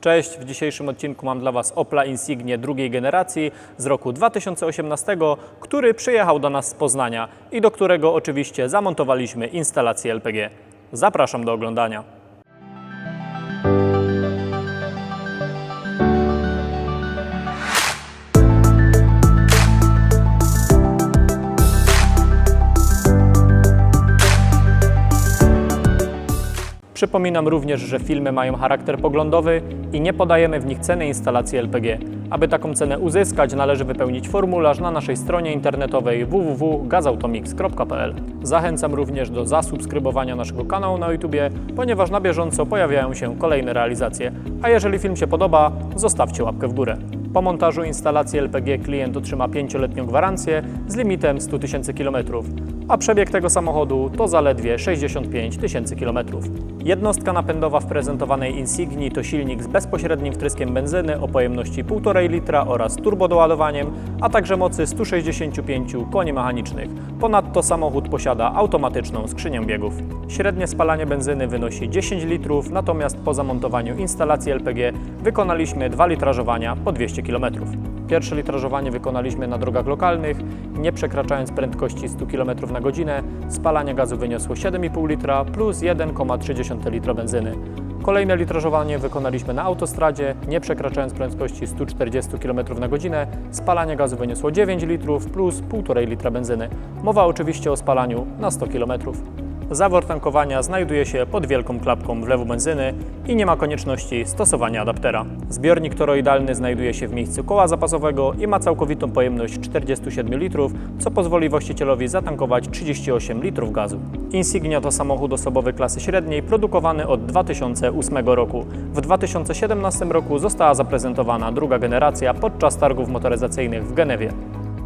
Cześć, w dzisiejszym odcinku mam dla Was Opla Insignie drugiej generacji z roku 2018, który przyjechał do nas z Poznania i do którego oczywiście zamontowaliśmy instalację LPG. Zapraszam do oglądania. Przypominam również, że filmy mają charakter poglądowy i nie podajemy w nich ceny instalacji LPG. Aby taką cenę uzyskać, należy wypełnić formularz na naszej stronie internetowej www.gazautomix.pl. Zachęcam również do zasubskrybowania naszego kanału na YouTube, ponieważ na bieżąco pojawiają się kolejne realizacje. A jeżeli film się podoba, zostawcie łapkę w górę. Po montażu instalacji LPG klient otrzyma 5-letnią gwarancję z limitem 100 000 km, a przebieg tego samochodu to zaledwie 65 tysięcy km. Jednostka napędowa w prezentowanej Insigni to silnik z bezpośrednim wtryskiem benzyny o pojemności 1,5 litra oraz turbodoładowaniem, a także mocy 165 koni mechanicznych. Ponadto samochód posiada automatyczną skrzynię biegów. Średnie spalanie benzyny wynosi 10 litrów, natomiast po zamontowaniu instalacji LPG wykonaliśmy dwa litrażowania po 200 km. Pierwsze litrażowanie wykonaliśmy na drogach lokalnych, nie przekraczając prędkości 100 km na godzinę. Spalanie gazu wyniosło 7,5 litra plus 1,3 litra benzyny. Kolejne litrażowanie wykonaliśmy na autostradzie, nie przekraczając prędkości 140 km na godzinę. Spalanie gazu wyniosło 9 litrów plus 1,5 litra benzyny. Mowa oczywiście o spalaniu na 100 km. Zawór tankowania znajduje się pod wielką klapką wlewu benzyny i nie ma konieczności stosowania adaptera. Zbiornik toroidalny znajduje się w miejscu koła zapasowego i ma całkowitą pojemność 47 litrów, co pozwoli właścicielowi zatankować 38 litrów gazu. Insignia to samochód osobowy klasy średniej produkowany od 2008 roku. W 2017 roku została zaprezentowana druga generacja podczas targów motoryzacyjnych w Genewie.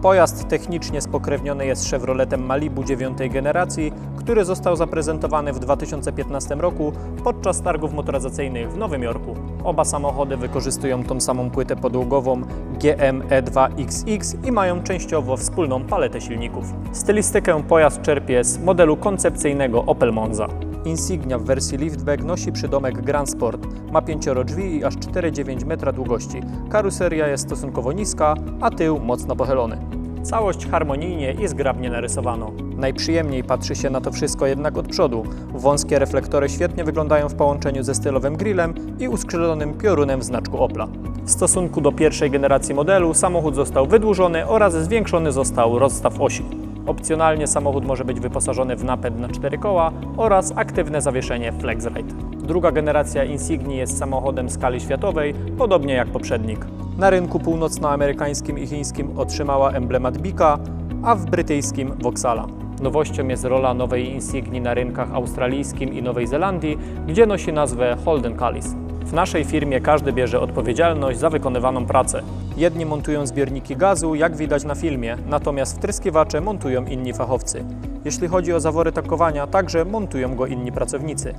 Pojazd technicznie spokrewniony jest Chevroletem Malibu 9 generacji, który został zaprezentowany w 2015 roku podczas targów motoryzacyjnych w Nowym Jorku. Oba samochody wykorzystują tą samą płytę podłogową GM E2XX i mają częściowo wspólną paletę silników. Stylistykę pojazd czerpie z modelu koncepcyjnego Opel Monza. Insignia w wersji liftback nosi przydomek Grand Sport. Ma pięcioro drzwi i aż 4,9 metra długości. Karoseria jest stosunkowo niska, a tył mocno pochylony. Całość harmonijnie i zgrabnie narysowano. Najprzyjemniej patrzy się na to wszystko jednak od przodu. Wąskie reflektory świetnie wyglądają w połączeniu ze stylowym grillem i uskrzydlonym piorunem w znaczku Opla. W stosunku do pierwszej generacji modelu samochód został wydłużony oraz zwiększony został rozstaw osi. Opcjonalnie samochód może być wyposażony w napęd na cztery koła oraz aktywne zawieszenie FlexRide. Druga generacja Insigni jest samochodem skali światowej, podobnie jak poprzednik. Na rynku północnoamerykańskim i chińskim otrzymała emblemat Bika, a w brytyjskim Vauxhalla. Nowością jest rola nowej Insigni na rynkach australijskim i Nowej Zelandii, gdzie nosi nazwę Holden Callis. W naszej firmie każdy bierze odpowiedzialność za wykonywaną pracę. Jedni montują zbiorniki gazu, jak widać na filmie, natomiast wtryskiwacze montują inni fachowcy. Jeśli chodzi o zawory tankowania, także montują go inni pracownicy.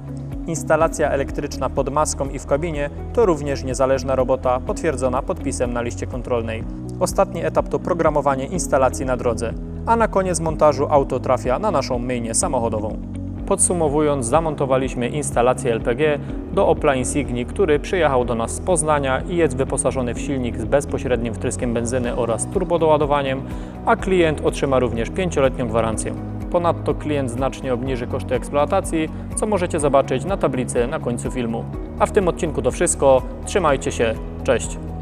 Instalacja elektryczna pod maską i w kabinie to również niezależna robota potwierdzona podpisem na liście kontrolnej. Ostatni etap to programowanie instalacji na drodze, a na koniec montażu auto trafia na naszą myjnię samochodową. Podsumowując, zamontowaliśmy instalację LPG do Opla Insigni, który przyjechał do nas z Poznania i jest wyposażony w silnik z bezpośrednim wtryskiem benzyny oraz turbodoładowaniem, a klient otrzyma również 5-letnią gwarancję. Ponadto klient znacznie obniży koszty eksploatacji, co możecie zobaczyć na tablicy na końcu filmu. A w tym odcinku to wszystko. Trzymajcie się, cześć!